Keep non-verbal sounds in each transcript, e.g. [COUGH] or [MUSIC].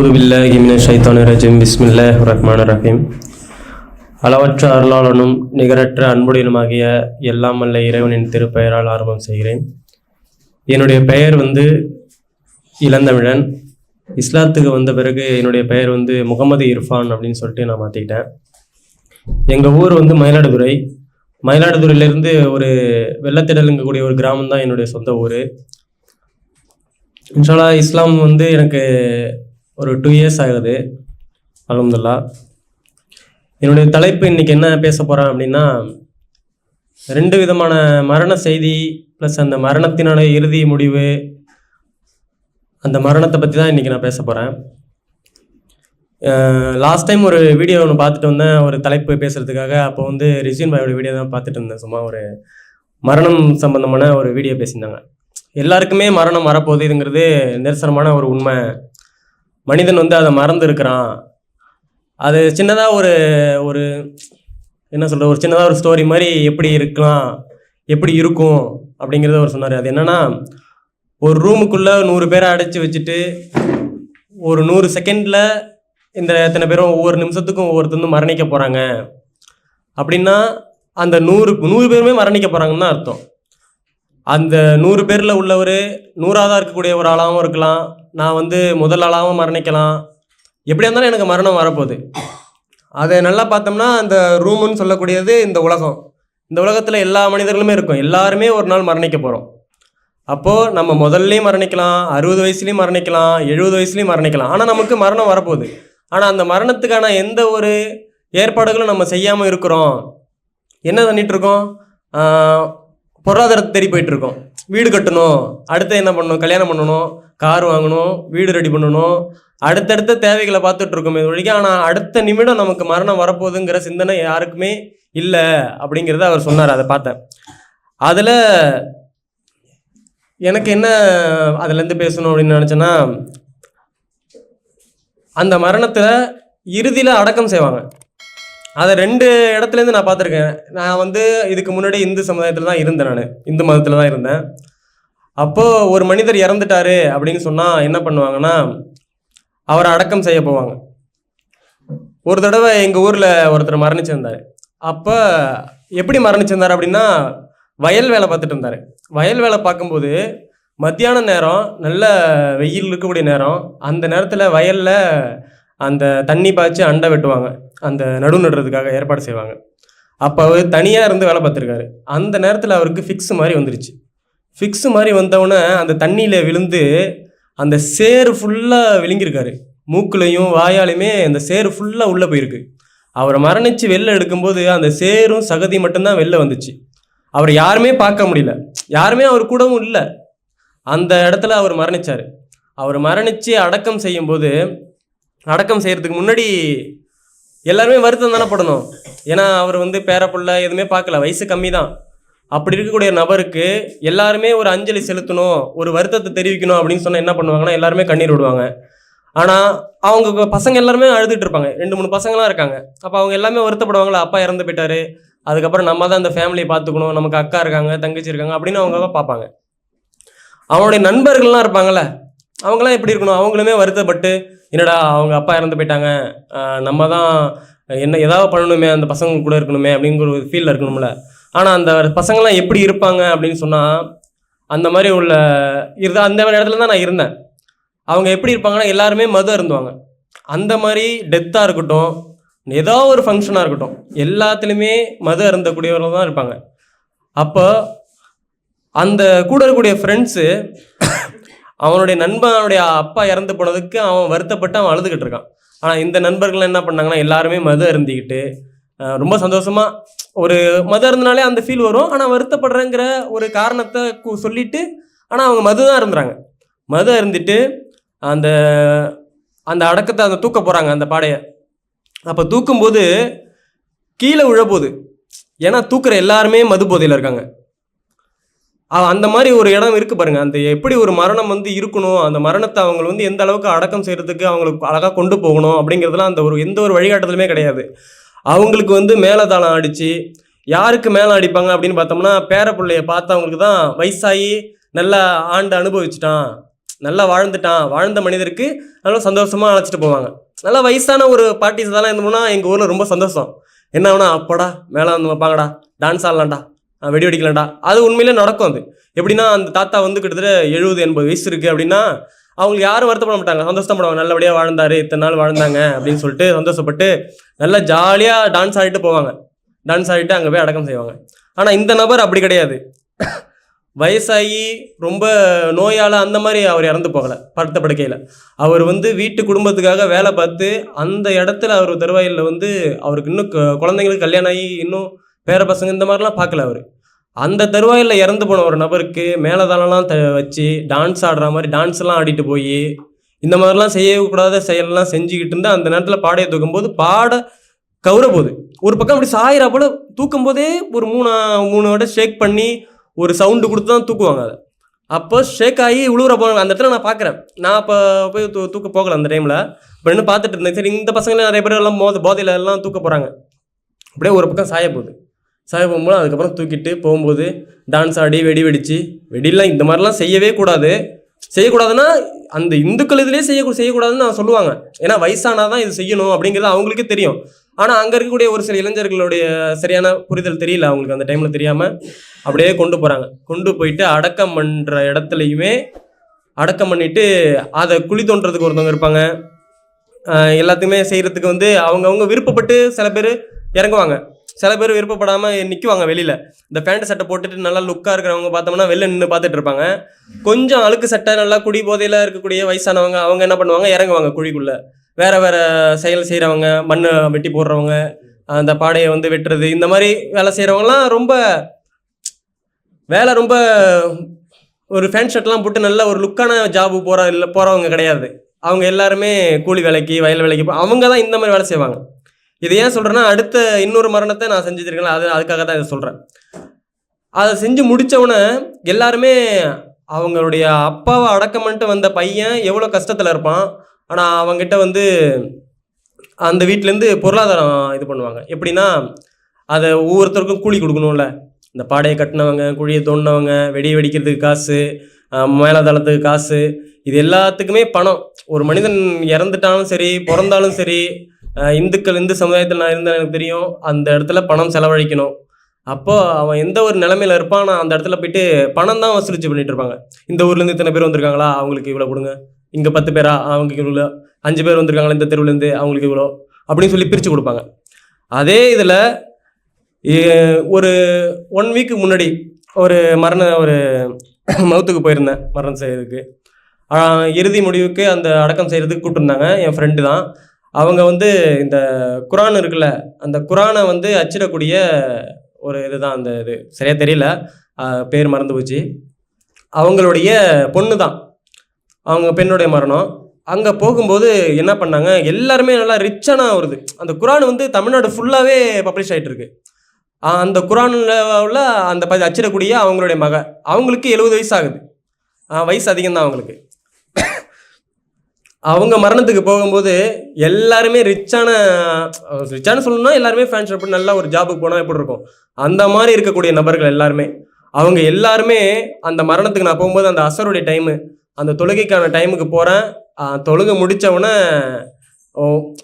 அவுது பில்லாஹி மின ஷைத்தான ரஜிம் பிஸ்மில்லாஹ் ரஹ்மான் ரஹீம் அளவற்ற அருளாளனும் நிகரற்ற அன்புடையனுமாகிய எல்லாம் அல்ல இறைவனின் திருப்பெயரால் ஆரம்பம் செய்கிறேன். என்னுடைய பெயர் வந்து இளந்தமிழன். இஸ்லாத்துக்கு வந்த பிறகு என்னுடைய பெயர் வந்து முகமது இர்ஃபான் அப்படின்னு சொல்லிட்டு நான் மாற்றிக்கிட்டேன் எங்கள் ஊர் வந்து மயிலாடுதுறை. மயிலாடுதுறையிலேருந்து ஒரு வெள்ளத்திடலுங்கக்கூடிய ஒரு கிராமம் தான் என்னுடைய சொந்த ஊர். இன்ஷாலா இஸ்லாம் வந்து எனக்கு ஒரு டூ இயர்ஸ் ஆகுது. அலமதுல்லா என்னுடைய தலைப்பு இன்னைக்கு என்ன பேச போகிறேன் அப்படின்னா ரெண்டு விதமான மரண செய்தி ப்ளஸ் அந்த மரணத்தினுடைய இறுதி முடிவு அந்த மரணத்தை பற்றி தான் இன்றைக்கி நான் பேச போகிறேன் லாஸ்ட் டைம் ஒரு வீடியோ ஒன்று பார்த்துட்டு வந்தேன். ஒரு தலைப்பு பேசுகிறதுக்காக அப்போ வந்து ரிசின் பாயோட வீடியோ தான் பார்த்துட்டு இருந்தேன். சும்மா ஒரு மரணம் சம்பந்தமான ஒரு வீடியோ பேசியிருந்தாங்க. எல்லாருக்குமே மரணம் வரப்போகுது இதுங்கிறது நிரசனமான ஒரு உண்மை. மனிதன் வந்து அதை மறந்து இருக்கிறான் அது சின்னதாக ஒரு ஒரு என்ன சொல்கிற ஒரு சின்னதாக ஒரு ஸ்டோரி மாதிரி எப்படி இருக்கலாம் எப்படி இருக்கும் அப்படிங்கிறத அவர் சொன்னார். அது என்னென்னா ஒரு ரூமுக்குள்ளே நூறு பேரை அடைச்சி வச்சுட்டு ஒரு நூறு செகண்டில் இந்த எத்தனை பேரும் ஒவ்வொரு நிமிஷத்துக்கும் ஒவ்வொருத்தரும் மரணிக்க போகிறாங்க அப்படின்னா அந்த நூறு நூறு பேருமே மரணிக்க போகிறாங்கன்னு தான் அர்த்தம். அந்த நூறு பேரில் உள்ளவர் நூறாவதாக இருக்கக்கூடிய ஒரு ஆளாகவும் இருக்கலாம். நான் வந்து முதல் ஆளாகவும் மரணிக்கலாம். எப்படியா இருந்தாலும் எனக்கு மரணம் வரப்போகுது. அதை நல்லா பார்த்தோம்னா அந்த ரூமுன்னு சொல்லக்கூடியது இந்த உலகம். இந்த உலகத்தில் எல்லா மனிதர்களுமே இருக்கும். எல்லாருமே ஒரு நாள் மரணிக்க போகிறோம் அப்போது நம்ம முதல்லையும் மரணிக்கலாம் அறுபது வயசுலேயும் மரணிக்கலாம் எழுபது வயசுலேயும் மரணிக்கலாம். ஆனால் நமக்கு மரணம் வரப்போகுது. ஆனால் அந்த மரணத்துக்கான எந்த ஒரு ஏற்பாடுகளும் நம்ம செய்யாமல் இருக்கிறோம். என்ன பண்ணிகிட்ருக்கோம் பொருளாதாரத்தை தேடி போயிட்டுருக்கோம் வீடு கட்டணும். அடுத்து என்ன பண்ணணும்? கல்யாணம் பண்ணணும். கார் வாங்கணும். வீடு ரெடி பண்ணணும். அடுத்தடுத்த தேவைகளை பார்த்துட்டு இருக்கோமே ஒழிக்க ஆனால் அடுத்த நிமிடம் நமக்கு மரணம் வரப்போகுதுங்கிற சிந்தனை யாருக்குமே இல்லை அப்படிங்கிறத அவர் சொன்னார். அதை பார்த்தேன். அதில் எனக்கு என்ன அதுலேருந்து பேசணும் அப்படின்னு நினச்சேன்னா அந்த மரணத்தை இறுதியில் அடக்கம் செய்வாங்க. அதை ரெண்டு இடத்துலேருந்து நான் பார்த்துருக்கேன். நான் வந்து இதுக்கு முன்னாடி இந்து சமுதாயத்தில் தான் இருந்தேன் நான். இந்து மதத்தில் தான் இருந்தேன். அப்போது ஒரு மனிதர் இறந்துட்டாரு அப்படின்னு சொன்னால் என்ன பண்ணுவாங்கன்னா அவரை அடக்கம் செய்ய போவாங்க. ஒரு தடவை எங்கள் ஊரில் ஒருத்தர் மரணிச்சிருந்தார் அப்போ எப்படி மரணிச்சிருந்தார் அப்படின்னா வயல் வேலை பார்த்துட்டு இருந்தார். வயல் வேலை பார்க்கும்போது மத்தியான நேரம் நல்ல வெயில் இருக்கக்கூடிய நேரம் அந்த நேரத்தில் வயலில் அந்த தண்ணி பாய்ச்சி அண்டை வெட்டுவாங்க. அந்த நடு நடுறதுக்காக ஏற்பாடு செய்வாங்க. அப்போ அவர் தனியாக இருந்து வேலை பார்த்துருக்காரு. அந்த நேரத்தில் அவருக்கு ஃபிக்ஸ் மாதிரி வந்துருச்சு. ஃபிக்ஸ் மாதிரி வந்தவுடனே அந்த தண்ணியில் விழுந்து அந்த சேரு ஃபுல்லாக விழுங்கியிருக்காரு மூக்குலையும் வாயாலையுமே அந்த சேரு ஃபுல்லாக உள்ளே போயிருக்கு. அவரை மரணித்து வெளில எடுக்கும்போது அந்த சேரும் சகதி மட்டும்தான் வெளில வந்துச்சு. அவர் யாருமே பார்க்க முடியல. யாருமே அவர் கூடவும் இல்லை. அந்த இடத்துல அவர் மரணிச்சார். அவர் மரணித்து அடக்கம் செய்யும்போது அடக்கம் செய்கிறதுக்கு முன்னாடி எல்லாருமே வருத்தம் தானே படணும். ஏன்னா அவர் வந்து பேரப்புள்ள எதுவுமே பார்க்கல. வயசு கம்மி தான் அப்படி இருக்கக்கூடிய நபருக்கு எல்லாருமே ஒரு அஞ்சலி செலுத்தணும் ஒரு வருத்தத்தை தெரிவிக்கணும் அப்படின்னு சொன்னால் என்ன பண்ணுவாங்கன்னா எல்லாருமே கண்ணீர் விடுவாங்க. ஆனால் அவங்க பசங்க எல்லாருமே அழுதுட்டு இருப்பாங்க. ரெண்டு மூணு பசங்களாம் இருக்காங்க. அப்போ அவங்க எல்லாமே வருத்தப்படுவாங்களா அப்பா இறந்து போயிட்டாரு. அதுக்கப்புறம் நம்ம தான் அந்த ஃபேமிலியை பார்த்துக்கணும். நமக்கு அக்கா இருக்காங்க தங்கச்சி இருக்காங்க அப்படின்னு அவங்க பார்ப்பாங்க. அவனுடைய நண்பர்கள்லாம் இருப்பாங்கள்ல அவங்களாம் எப்படி இருக்கணும்? அவங்களுமே வருத்தப்பட்டு என்னடா அவங்க அப்பா இறந்து போயிட்டாங்க. நம்ம தான் என்ன ஏதாவது பண்ணணுமே அந்த பசங்க கூட இருக்கணுமே அப்படிங்கிற ஒரு ஃபீலில் இருக்கணும்ல. ஆனால் அந்த பசங்களாம் எப்படி இருப்பாங்க அப்படின்னு சொன்னால் அந்த மாதிரி உள்ள இருந்த அந்த மாதிரி இடத்துல தான் நான் இருந்தேன். அவங்க எப்படி இருப்பாங்கன்னா எல்லாருமே மது இருந்துவாங்க. அந்த மாதிரி டெத்தாக இருக்கட்டும் ஏதோ ஒரு ஃபங்க்ஷனாக இருக்கட்டும் எல்லாத்துலேயுமே மது அருந்தக்கூடியவர்கள் தான் இருப்பாங்க. அப்போ அந்த கூட இருக்கக்கூடிய ஃப்ரெண்ட்ஸு அவனுடைய நண்பனுடைய அப்பா இறந்து போனதுக்கு அவன் வருத்தப்பட்டு அவன் அழுதுகிட்டு இருக்கான். ஆனால் இந்த நண்பர்கள் என்ன பண்ணாங்கன்னா எல்லாருமே மது அருந்திக்கிட்டு ரொம்ப சந்தோஷமா ஒரு மது அருந்தினாலே அந்த ஃபீல் வரும். ஆனால் வருத்தப்படுறேங்கிற ஒரு காரணத்தை கு- சொல்லிட்டு ஆனால் அவங்க மது தான் இருந்துறாங்க மது அருந்திட்டு அந்த அந்த அடக்கத்தை அந்த தூக்க போகிறாங்க அந்த பாடையை. அப்போ தூக்கும்போது கீழே விழப்போகுது. ஏன்னா தூக்குற எல்லாருமே மது போதையில் இருக்காங்க. அந்த மாதிரி ஒரு இடம் இருக்கு பாருங்க. அந்த எப்படி ஒரு மரணம் வந்து இருக்கணும் அந்த மரணத்தை அவங்க வந்து எந்த அளவுக்கு அடக்கம் செய்யறதுக்கு அவங்களுக்கு அழகாக கொண்டு போகணும் அப்படிங்கிறதுலாம் அந்த ஒரு எந்த ஒரு வழிகாட்டுதலுமே கிடையாது. அவங்களுக்கு வந்து மேலதாளம் அடிச்சு யாருக்கு மேலே அடிப்பாங்க அப்படின்னு பார்த்தோம்னா பேர பிள்ளைய பார்த்தவங்களுக்கு தான் வயசாகி நல்லா ஆண்டு அனுபவிச்சிட்டான் நல்லா வாழ்ந்துட்டான் வாழ்ந்த மனிதருக்கு நல்லா சந்தோஷமாக அழைச்சிட்டு போவாங்க. நல்லா வயசான ஒரு பார்ட்டிஸ் இதெல்லாம் இருந்தோம்னா எங்கள் ஊரில் ரொம்ப சந்தோஷம். என்ன வேணா அப்போடா மேலே வந்து வைப்பாங்கடா டான்ஸ் ஆடலாம்டா. வெடி வெடிக்கலாம்டா அது உண்மையிலே நடக்கும் அது. எப்படின்னா அந்த தாத்தா வந்து கிட்டத்தட்ட எழுபது எண்பது வயசு இருக்குது அப்படின்னா அவங்களுக்கு யாரும் வருத்தப்பட மாட்டாங்க. சந்தோஷப்படுவாங்க நல்லபடியாக வாழ்ந்தாரு இத்தனை நாள் வாழ்ந்தாங்க அப்படின்னு சொல்லிட்டு சந்தோஷப்பட்டு நல்லா ஜாலியாக டான்ஸ் ஆடிட்டு போவாங்க. டான்ஸ் ஆடிட்டு அங்கே போய் அடக்கம் செய்வாங்க. ஆனால் இந்த நபர் அப்படி கிடையாது. வயசாகி ரொம்ப நோயால் அந்த மாதிரி அவர் இறந்து போகலை படுத்த படுக்கையில். அவர் வந்து வீட்டு குடும்பத்துக்காக வேலை பார்த்து அந்த இடத்துல அவர் தருவாயில் வந்து அவருக்கு இன்னும் குழந்தைங்களுக்கு கல்யாணம் ஆகி இன்னும் பேர பசங்க இந்த மாதிரிலாம் பார்க்கல அவர். அந்த தருவாயில் இறந்து போன ஒரு நபருக்கு மேலதாளம்லாம் த வச்சு டான்ஸ் ஆடுற மாதிரி டான்ஸ்லாம் ஆடிட்டு போய் இந்த மாதிரிலாம் செய்யக்கூடாத செயலெல்லாம் செஞ்சுக்கிட்டு இருந்தால் அந்த நேரத்தில் பாடையை தூக்கும்போது பாட கவுர போகுது. ஒரு பக்கம் அப்படி சாயிரா போல தூக்கும் போதே ஒரு மூணு மூணு விட ஷேக் பண்ணி ஒரு சவுண்டு கொடுத்து தான் தூக்குவாங்க அதை. அப்போ ஷேக் ஆகி உழுவுற போனாங்க அந்த இடத்துல நான் பார்க்குறேன். நான் அப்போ போய் தூ தூக்க போகல அந்த டைமில் இப்போ என்ன பார்த்துட்டு இருந்தேன். சரி இந்த பசங்களே நிறைய பேர் எல்லாம் மோத போதையில் எல்லாம் தூக்க போகிறாங்க அப்படியே ஒரு பக்கம் சாய போகுது. சாய போகும்போது அதுக்கப்புறம் தூக்கிட்டு போகும்போது டான்ஸ் ஆடி வெடி வெடிச்சு வெடிலாம் இந்த மாதிரிலாம் செய்யவே கூடாது. செய்யக்கூடாதுன்னா அந்த இந்துக்கள் இதுலேயே செய்ய செய்யக்கூடாதுன்னு நான் சொல்லுவாங்க. ஏன்னா வயசானாதான் இது செய்யணும் அப்படிங்கிறது அவங்களுக்கே தெரியும். ஆனால் அங்கே இருக்கக்கூடிய ஒரு சில இளைஞர்களுடைய சரியான புரிதல் தெரியல. அவங்களுக்கு அந்த டைமில் தெரியாமல் அப்படியே கொண்டு போகிறாங்க கொண்டு போயிட்டு அடக்கம் பண்ணுற இடத்துலையுமே அடக்கம் பண்ணிவிட்டு அதை குழி தோண்டுறதுக்கு ஒருத்தவங்க இருப்பாங்க. எல்லாத்துக்குமே எல்லாத்தையுமே செய்கிறதுக்கு வந்து அவங்கவுங்க விருப்பப்பட்டு சில பேர் இறங்குவாங்க. சில பேர் விருப்பப்படாமல் நிற்குவாங்க வெளியில். இந்த பேண்ட் சட்டை போட்டுட்டு நல்லா லுக்காக இருக்கிறவங்க பார்த்தோம்னா வெளில நின்று பார்த்துட்டு இருப்பாங்க. கொஞ்சம் அழுக்கு சட்டை நல்லா குடி போதையில் இருக்கக்கூடிய வயசானவங்க அவங்க என்ன பண்ணுவாங்க? இறங்குவாங்க குழிக்குள்ளே. வேறு வேறு செயல் செய்கிறவங்க மண் வெட்டி போடுறவங்க அந்த பாடையை வந்து வெட்டுறது இந்த மாதிரி வேலை செய்கிறவங்கலாம் ரொம்ப வேலை ரொம்ப ஒரு ஃபேன் ஷர்ட்லாம் போட்டு நல்ல ஒரு லுக்கான ஜாபு போகிற இல்லை போகிறவங்க கிடையாது. அவங்க எல்லாருமே கூலி வேலைக்கு வயல் வேலைக்கு போ- அவங்க தான் இந்த மாதிரி வேலை செய்வாங்க. இது ஏன் சொல்கிறேன்னா அடுத்த இன்னொரு மரணத்தை நான் செஞ்சுருக்கேன் அது அதுக்காக தான் இதை சொல்கிறேன் அதை செஞ்சு முடித்தவொடனே எல்லாருமே அவங்களுடைய அப்பாவை அடக்கம் பண்ணிட்டு வந்த பையன் எவ்வளோ கஷ்டத்தில் இருப்பான் ஆனால் அவங்ககிட்ட வந்து அந்த வீட்டிலேருந்து பொருளாதாரம் இது பண்ணுவாங்க. எப்படின்னா அதை ஒவ்வொருத்தருக்கும் கூலி கொடுக்கணும்ல. இந்த பாடையை கட்டினவங்க குழியை தோண்டினவங்க வெடி வெடிக்கிறதுக்கு காசு மேலதளத்துக்கு காசு இது எல்லாத்துக்குமே பணம். ஒரு மனிதன் இறந்துட்டாலும் சரி பிறந்தாலும் சரி இந்துக்கள் இந்து சமுதாயத்தில் நான் இருந்தேன் எனக்கு தெரியும் அந்த இடத்துல பணம் செலவழிக்கணும். அப்போ அவன் எந்த ஒரு நிலைமையில இருப்பான் நான் அந்த இடத்துல போயிட்டு பணம் தான் வசூலிச்சு பண்ணிட்டு இருப்பாங்க. இந்த ஊர்லேருந்து இத்தனை பேர் வந்திருக்காங்களா? அவங்களுக்கு இவ்வளோ கொடுங்க. இங்கே பத்து பேரா? அவங்களுக்கு இவ்வளோ அஞ்சு பேர் வந்திருக்காங்களா இந்த தெருவுலேருந்து அவங்களுக்கு இவ்வளோ அப்படின்னு சொல்லி பிரித்து கொடுப்பாங்க. அதே இதில் ஒரு ஒன் வீக்கு முன்னாடி ஒரு மரண ஒரு [COUGHS] மவுத்துக்கு போயிருந்தேன் மரணம் செய்யறதுக்கு. இறுதி முடிவுக்கு அந்த அடக்கம் செய்கிறதுக்கு கூப்பிட்டுருந்தாங்க. என் ஃப்ரெண்டு தான். அவங்க வந்து இந்த குரான் இருக்குல்ல அந்த குரானை வந்து அச்சிடக்கூடிய ஒரு இதுதான் அந்த இது. சரியா தெரியல? பேர் மறந்து போச்சு. அவங்களுடைய பொண்ணு தான் அவங்க பெண்ணுடைய மரணம். அங்கே போகும்போது என்ன பண்ணாங்க? எல்லாருமே நல்லா ரிச்சான வருது அந்த குரான் வந்து தமிழ்நாடு ஃபுல்லாகவே பப்ளிஷ் ஆகிட்டு இருக்கு அந்த குரானில் உள்ள அந்த ப அச்சிடக்கூடிய அவங்களுடைய மக. அவங்களுக்கு எழுபது வயசு ஆகுது. ஆஹ் வயசு அதிகம்தான் அவங்களுக்கு. அவங்க மரணத்துக்கு போகும்போது எல்லாருமே ரிச்சான ரிச்சான சொல்லணும்னா எல்லாருமே ஃபேன்ஸ் எப்படி நல்லா ஒரு ஜாபுக்கு போனால் எப்படி இருக்கும்? அந்த மாதிரி இருக்கக்கூடிய நபர்கள் எல்லாருமே. அவங்க எல்லாருமே அந்த மரணத்துக்கு நான் போகும்போது அந்த அசருடைய டைமு அந்த தொழுகைக்கான டைமுக்கு போகிறேன் தொழுகை முடித்தவொடனே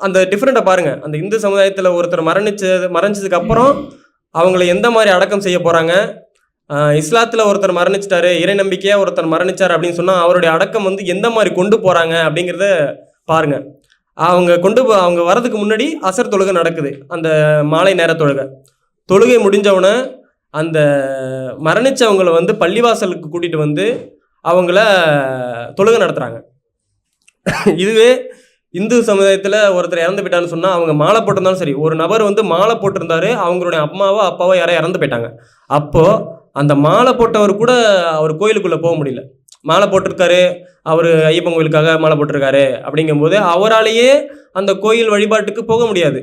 அந்த டிஃப்ரெண்ட்டை பாருங்கள் அந்த இந்து சமுதாயத்தில் ஒருத்தர் மரணிச்சது மரணிச்சதுக்கு அப்புறம் அவங்கள எந்த மாதிரி அடக்கம் செய்ய போகிறாங்க இஸ்லாத்தில் ஒருத்தர் மரணிச்சிட்டாரு இறை நம்பிக்கையாக ஒருத்தர் மரணிச்சார் அப்படின்னு சொன்னால் அவருடைய அடக்கம் வந்து எந்த மாதிரி கொண்டு போகிறாங்க அப்படிங்கிறத பாருங்க. அவங்க கொண்டு போ அவங்க வரதுக்கு முன்னாடி அசர் தொழுகை நடக்குது அந்த மாலை நேர தொழுகை. தொழுகை முடிஞ்சவொடனே அந்த மரணிச்சவங்கள வந்து பள்ளிவாசலுக்கு கூட்டிகிட்டு வந்து அவங்கள தொழுகை நடத்துகிறாங்க இதுவே இந்து சமுதாயத்தில் ஒருத்தர் இறந்து போயிட்டான்னு சொன்னால் அவங்க மாலை போட்டிருந்தாலும் சரி ஒரு நபர் வந்து மாலை போட்டிருந்தாரு அவங்களுடைய அம்மாவோ அப்பாவோ யாரோ இறந்து போயிட்டாங்க. அப்போது அந்த மாலை போட்டவர் கூட அவர் கோயிலுக்குள்ளே போக முடியல. மாலை போட்டிருக்காரு அவர் ஐயப்பன் கோயிலுக்காக மாலை போட்டிருக்காரு அப்படிங்கும்போது அவராலேயே அந்த கோயில் வழிபாட்டுக்கு போக முடியாது.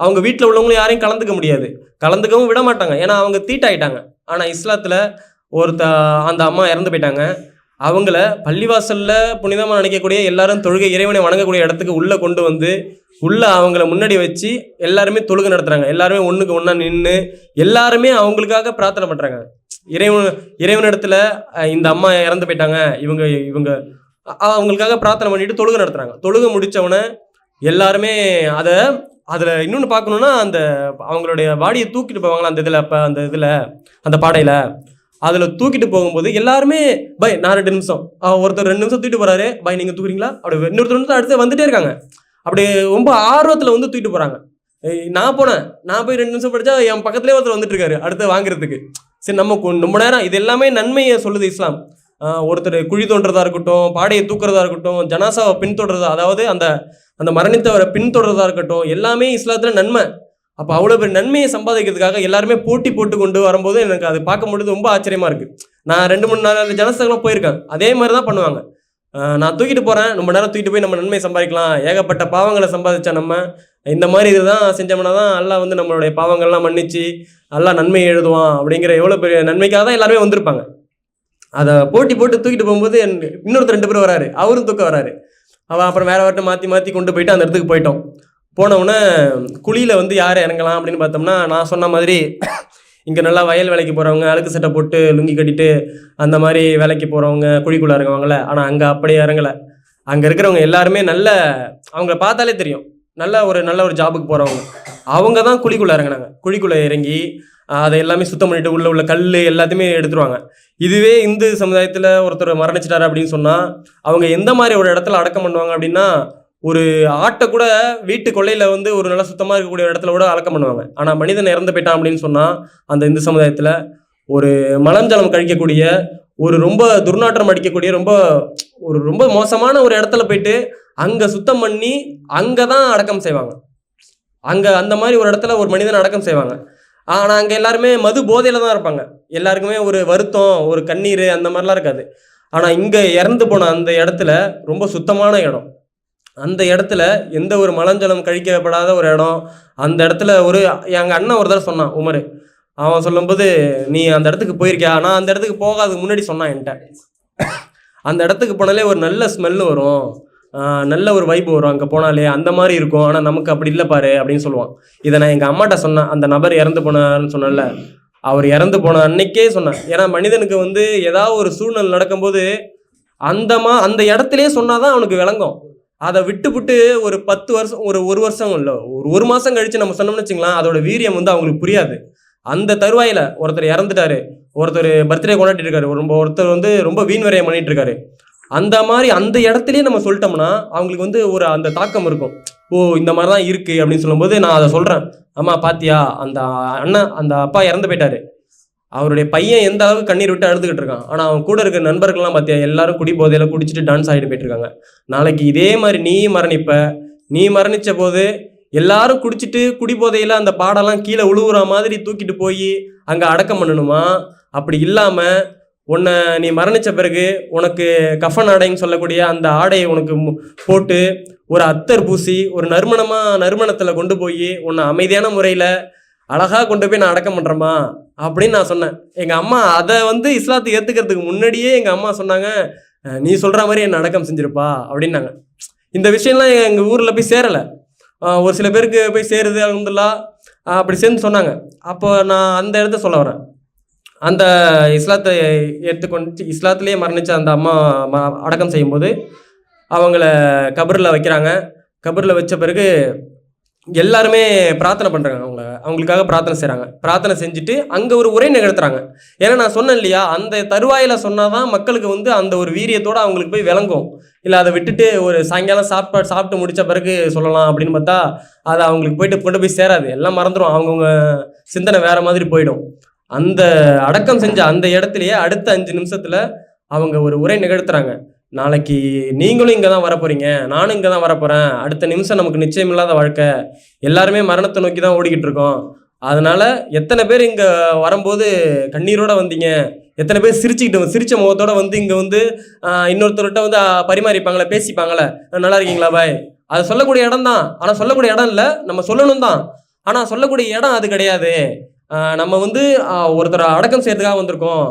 அவங்க வீட்டில் உள்ளவங்களும் யாரையும் கலந்துக்க முடியாது. கலந்துக்கவும் விட மாட்டாங்க. ஏன்னா அவங்க தீட்டாயிட்டாங்க. ஆனால் இஸ்லாத்தில் ஒருத்த அந்த அம்மா இறந்து போயிட்டாங்க. அவங்கள பள்ளிவாசலில் புனிதமாக நினைக்கக்கூடிய எல்லாரும் தொழுகை இறைவனை வணங்கக்கூடிய இடத்துக்கு உள்ளே கொண்டு வந்து உள்ளே அவங்கள முன்னாடி வச்சு எல்லாருமே தொழுகை நடத்துகிறாங்க எல்லாருமே ஒன்றுக்கு ஒன்றா நின்று எல்லாருமே அவங்களுக்காக பிரார்த்தனை பண்ணுறாங்க இறைவன் இறைவனிடத்துல இந்த அம்மா இறந்து போயிட்டாங்க. இவங்க இவங்க அவங்களுக்காக பிரார்த்தனை பண்ணிட்டு தொழுகை நடத்துறாங்க. தொழுகை முடிச்சவொடனே எல்லாருமே அதை அதில் இன்னொன்று பார்க்கணுன்னா அந்த அவங்களுடைய பாடியை தூக்கிட்டு போவாங்களா அந்த இதில் இப்போ அந்த இதில் அந்த பாடையில்? அதில் தூக்கிட்டு போகும்போது எல்லாருமே பை நான் ரெண்டு நிமிஷம். ஒருத்தர் ரெண்டு நிமிஷம் தூக்கிட்டு போகிறாரு பை நீங்கள் தூக்குறீங்களா? அப்படி இன்னொருத்தர் வந்து அடுத்து வந்துட்டே இருக்காங்க. அப்படி ரொம்ப ஆர்வத்தில் வந்து தூக்கிட்டு போகிறாங்க நான் போனேன். நான் போய் ரெண்டு நிமிஷம் படித்தா என் பக்கத்துலேயே ஒருத்தர் வந்துட்டு இருக்காரு அடுத்து வாங்குறதுக்கு. சரி நம்ம ரொம்ப நேரம் இது எல்லாமே நன்மையை சொல்லுது இஸ்லாம். ஒருத்தர் குழி தோன்றதா இருக்கட்டும் பாடையை தூக்குறதா இருக்கட்டும் ஜனாசாவை பின்தொடர்றதா அதாவது அந்த அந்த மரணித்தவரை பின்தொடர்றதா இருக்கட்டும் எல்லாமே இஸ்லாத்துல நன்மை. அப்போ அவ்வளோ பெரிய நன்மையை சம்பாதிக்கிறதுக்காக எல்லாருமே போட்டி போட்டு கொண்டு வரும்போது எனக்கு அது பார்க்கும்பொழுது ரொம்ப ஆச்சரியமா இருக்கு. நான் ரெண்டு மூணு நாலு ஜனசங்கலாம் போயிருக்கேன். அதே மாதிரி தான் பண்ணுவாங்க. நான் தூக்கிட்டு போறேன் ரொம்ப நேரம் தூக்கிட்டு போய் நம்ம நன்மை சம்பாதிக்கலாம் ஏகப்பட்ட பாவங்களை சம்பாதிச்சா நம்ம இந்த மாதிரி இதுதான் செஞ்சோம்னா தான் எல்லாம் வந்து நம்மளுடைய பாவங்கள்லாம் மன்னிச்சு எல்லாம் நன்மை எழுதுவான் அப்படிங்கிற எவ்வளோ பெரிய நன்மைக்காக தான் எல்லாருமே வந்திருப்பாங்க. அதை போட்டி போட்டு தூக்கிட்டு போகும்போது இன்னொருத்தர் ரெண்டு பேர் வராரு. அவரும் தூக்க வராரு. அவன் அப்புறம் வேற வரட்டு மாற்றி மாற்றி கொண்டு போயிட்டு அந்த இடத்துக்கு போயிட்டோம். போனவுடனே குழியில் வந்து யார் இறங்கலாம் அப்படின்னு பார்த்தோம்னா நான் சொன்ன மாதிரி இங்கே நல்லா வயல் வேலைக்கு போகிறவங்க அழுக்கு சட்டை போட்டு லுங்கி கட்டிட்டு அந்த மாதிரி வேலைக்கு போகிறவங்க குழிக்குள்ளே இறங்குவாங்கல்ல. ஆனால் அங்கே அப்படியே இறங்கலை. அங்கே இருக்கிறவங்க எல்லாருமே நல்ல அவங்கள பார்த்தாலே தெரியும். நல்ல ஒரு நல்ல ஒரு ஜாபுக்கு போகிறவங்க அவங்க தான் குழிக்குள்ளே இறங்குனாங்க. குழிக்குள்ளே இறங்கி அதை எல்லாமே சுத்தம் பண்ணிட்டு உள்ள உள்ள கல் எல்லாத்தையுமே எடுத்துருவாங்க. இதுவே இந்து சமுதாயத்தில் ஒருத்தர் மரணிச்சிட்டாரு அப்படின்னு சொன்னால் அவங்க எந்த மாதிரி ஒரு இடத்துல அடக்கம் பண்ணுவாங்க அப்படின்னா ஒரு ஆட்டை கூட வீட்டு கொள்ளையில் வந்து ஒரு நல்லா சுத்தமாக இருக்கக்கூடிய இடத்துல கூட அடக்கம் பண்ணுவாங்க. ஆனால் மனிதன் இறந்து போயிட்டான் அப்படின்னு சொன்னால் அந்த இந்து சமுதாயத்தில் ஒரு மலஞ்சலம் கழிக்கக்கூடிய ஒரு ரொம்ப துர்நாற்றம் அடிக்கக்கூடிய ரொம்ப ஒரு ரொம்ப மோசமான ஒரு இடத்துல போயிட்டு அங்கே சுத்தம் பண்ணி அங்கே தான் அடக்கம் செய்வாங்க. அங்கே அந்த மாதிரி ஒரு இடத்துல ஒரு மனிதன் அடக்கம் செய்வாங்க. ஆனால் அங்கே எல்லாருமே மது போதையில் தான் இருப்பாங்க. எல்லாருக்குமே ஒரு வருத்தம் ஒரு கண்ணீர் அந்த மாதிரிலாம் இருக்காது. ஆனால் இங்கே இறந்து போன அந்த இடத்துல ரொம்ப சுத்தமான இடம். அந்த இடத்துல எந்த ஒரு மலஞ்சலம் கழிக்கப்படாத ஒரு இடம். அந்த இடத்துல ஒரு எங்கள் அண்ணன் ஒரு தடவை சொன்னான் உமர் அவன் சொல்லும்போது நீ அந்த இடத்துக்கு போயிருக்கியா? நான் அந்த இடத்துக்கு போகாதுக்கு முன்னாடி சொன்னான் என்கிட்ட. அந்த இடத்துக்கு போனாலே ஒரு நல்ல ஸ்மெல்லு வரும். நல்ல ஒரு வைப் வரும் அங்கே போனாலே. அந்த மாதிரி இருக்கும். ஆனால் நமக்கு அப்படி இல்லை பாரு அப்படின்னு சொல்லுவான். இதை நான் எங்கள் அம்மாட்ட சொன்னேன். அந்த நபர் இறந்து போனார்னு சொன்னேன்ல. அவர் இறந்து போன அன்னைக்கே சொன்னேன். ஏன்னா மனிதனுக்கு வந்து ஏதாவது ஒரு சூழ்நிலை நடக்கும்போது அந்த மா அந்த இடத்துலயே சொன்னாதான் அவனுக்கு விளங்கும். அதை விட்டுப்புட்டு ஒரு பத்து வருஷம் ஒரு ஒரு வருஷம் இல்லை ஒரு ஒரு மாதம் கழித்து நம்ம சொன்னோம்னு வச்சுங்களேன் அதோட வீரியம் வந்து அவங்களுக்கு புரியாது. அந்த தருவாயில ஒருத்தர் இறந்துட்டாரு ஒருத்தர் பர்த்டே கொண்டாடிட்டு இருக்காரு ரொம்ப ஒருத்தர் வந்து ரொம்ப வீண் விரயம் பண்ணிட்டு இருக்காரு அந்த மாதிரி அந்த இடத்துலயே நம்ம சொல்லிட்டோம்னா அவங்களுக்கு வந்து ஒரு அந்த தாக்கம் இருக்கும். ஓ இந்த மாதிரி தான் இருக்கு அப்படின்னு சொல்லும்போது நான் அதை சொல்றேன். அம்மா பாத்தியா அந்த அண்ணன் அந்த அப்பா இறந்து போயிட்டாரு. அவருடைய பையன் எந்த அளவுக்கு கண்ணீர் விட்டு அழுதுகிட்டு இருக்கான். ஆனால் அவன் கூட இருக்க நண்பர்கள்லாம் பார்த்தியா எல்லாரும் குடி போதையில குடிச்சிட்டு டான்ஸ் ஆகிட்டு போயிட்டு இருக்காங்க நாளைக்கு இதே மாதிரி நீ மரணிப்ப நீ மரணிச்ச போது எல்லாரும் குடிச்சிட்டு குடி போதையில் அந்த பாடெல்லாம் கீழே உழுவுற மாதிரி தூக்கிட்டு போய் அங்கே அடக்கம் பண்ணணுமா? அப்படி இல்லாமல் உன்னை நீ மரணிச்ச பிறகு உனக்கு கஃபன் ஆடைன்னு சொல்லக்கூடிய அந்த ஆடையை உனக்கு போட்டு ஒரு அத்தர் பூசி ஒரு நறுமணமாக நறுமணத்தில் கொண்டு போய் உன்னை அமைதியான முறையில் அழகாக கொண்டு போய் நான் அடக்கம் பண்றேமா அப்படின்னு நான் சொன்னேன். எங்கள் அம்மா அதை வந்து இஸ்லாத்தை ஏற்றுக்கிறதுக்கு முன்னாடியே எங்கள் அம்மா சொன்னாங்க நீ சொல்கிற மாதிரி என்னை அடக்கம் செஞ்சிருப்பா அப்படின்னாங்க. இந்த விஷயம்லாம் எங்கள் ஊரில் போய் சேரலை. ஒரு சில பேருக்கு போய் சேருது அலமதுல்லா அப்படி சேர்ந்து சொன்னாங்க. அப்போ நான் அந்த இடத்த சொல்ல வரேன். அந்த இஸ்லாத்தை எடுத்துக்கொண்டு இஸ்லாத்துலேயே மரணித்த அந்த அம்மா ம- அடக்கம் செய்யும்போது அவங்கள கபரில் வைக்கிறாங்க. கபரில் வச்ச பிறகு எல்லாருமே பிரார்த்தனை பண்ணுறாங்க அவங்கள. அவங்களுக்காக பிரார்த்தனை செய்கிறாங்க பிரார்த்தனை செஞ்சுட்டு அங்கே ஒரு உரை நிகழ்த்துறாங்க. ஏன்னா நான் சொன்னேன் இல்லையா அந்த தருவாயில் சொன்னால் தான் மக்களுக்கு வந்து அந்த ஒரு வீரியத்தோடு அவங்களுக்கு போய் விளங்கும். இல்லை அதை விட்டுட்டு ஒரு சாயங்காலம் சாப்பிட்டு சாப்பிட்டு முடிச்ச பிறகு சொல்லலாம் அப்படின்னு பார்த்தா அது அவங்களுக்கு போயிட்டு கொண்டு போய் சேராது. எல்லாம் மறந்துடும் அவங்கவுங்க சிந்தனை வேறு மாதிரி போயிடும். அந்த அடக்கம் செஞ்ச அந்த இடத்துலையே அடுத்த அஞ்சு நிமிஷத்தில் அவங்க ஒரு உரை நிகழ்த்துறாங்க. நாளைக்கு நீங்களும் இங்கே தான் வரப்போறீங்க. நானும் இங்கே தான் வரப்போகிறேன் அடுத்த நிமிஷம் நமக்கு நிச்சயம் இல்லாத வாழ்க்கை. எல்லாருமே மரணத்தை நோக்கி தான் ஓடிக்கிட்டு இருக்கோம். அதனால் எத்தனை பேர் இங்கே வரும்போது கண்ணீரோட வந்தீங்க? எத்தனை பேர் சிரிச்சுக்கிட்டு சிரிச்ச முகத்தோட வந்து இங்கே வந்து இன்னொருத்தர்கிட்ட வந்து பரிமாறிப்பாங்களே பேசிப்பாங்களே. நல்லா இருக்கீங்களா பாய்? அது சொல்லக்கூடிய இடம் தான் ஆனால் சொல்லக்கூடிய இடம் இல்லை. நம்ம சொல்லணும் தான் ஆனால் சொல்லக்கூடிய இடம் அது கிடையாது. நம்ம வந்து ஒருத்தரை அடக்கம் செய்யறதுக்காக வந்திருக்கோம்.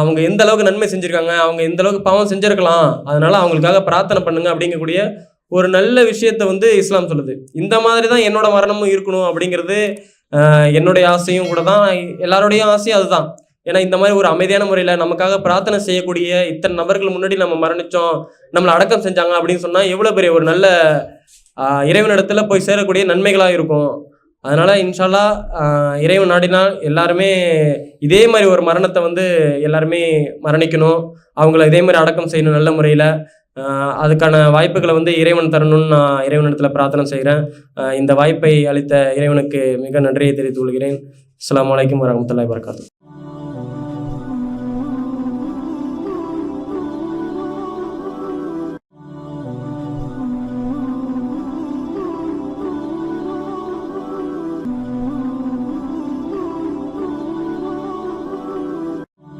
அவங்க எந்த அளவுக்கு நன்மை செஞ்சுருக்காங்க அவங்க எந்த அளவுக்கு பாவம் செஞ்சுருக்கலாம் அதனால அவங்களுக்காக பிரார்த்தனை பண்ணுங்க அப்படிங்கக்கூடிய ஒரு நல்ல விஷயத்த வந்து இஸ்லாம் சொல்லுது. இந்த மாதிரி தான் என்னோட மரணமும் இருக்கணும் அப்படிங்கிறது என்னுடைய ஆசையும் கூட தான் எல்லாருடைய ஆசையும் அதுதான். ஏன்னா இந்த மாதிரி ஒரு அமைதியான முறையில் நமக்காக பிரார்த்தனை செய்யக்கூடிய இத்தனை நபர்கள் முன்னாடி நம்ம மரணித்தோம் நம்மளை அடக்கம் செஞ்சாங்க அப்படின்னு சொன்னால் எவ்வளோ பெரிய ஒரு நல்ல இறைவனிடத்தில் போய் சேரக்கூடிய நன்மைகளாக இருக்கும். அதனால் இன்ஷால்லா இறைவன் நாடினால் எல்லாருமே இதே மாதிரி ஒரு மரணத்தை வந்து எல்லாருமே மரணிக்கணும். அவங்கள இதே மாதிரி அடக்கம் செய்யணும் நல்ல முறையில். அதுக்கான வாய்ப்புகளை வந்து இறைவன் தரணும்னு நான் இறைவனிடத்தில் பிரார்த்தனை செய்கிறேன் இந்த வாய்ப்பை அளித்த இறைவனுக்கு மிக நன்றியை தெரிவித்துக் கொள்கிறேன். அஸ்லாம் வலைக்கம் வரமத்துல வரகாத்து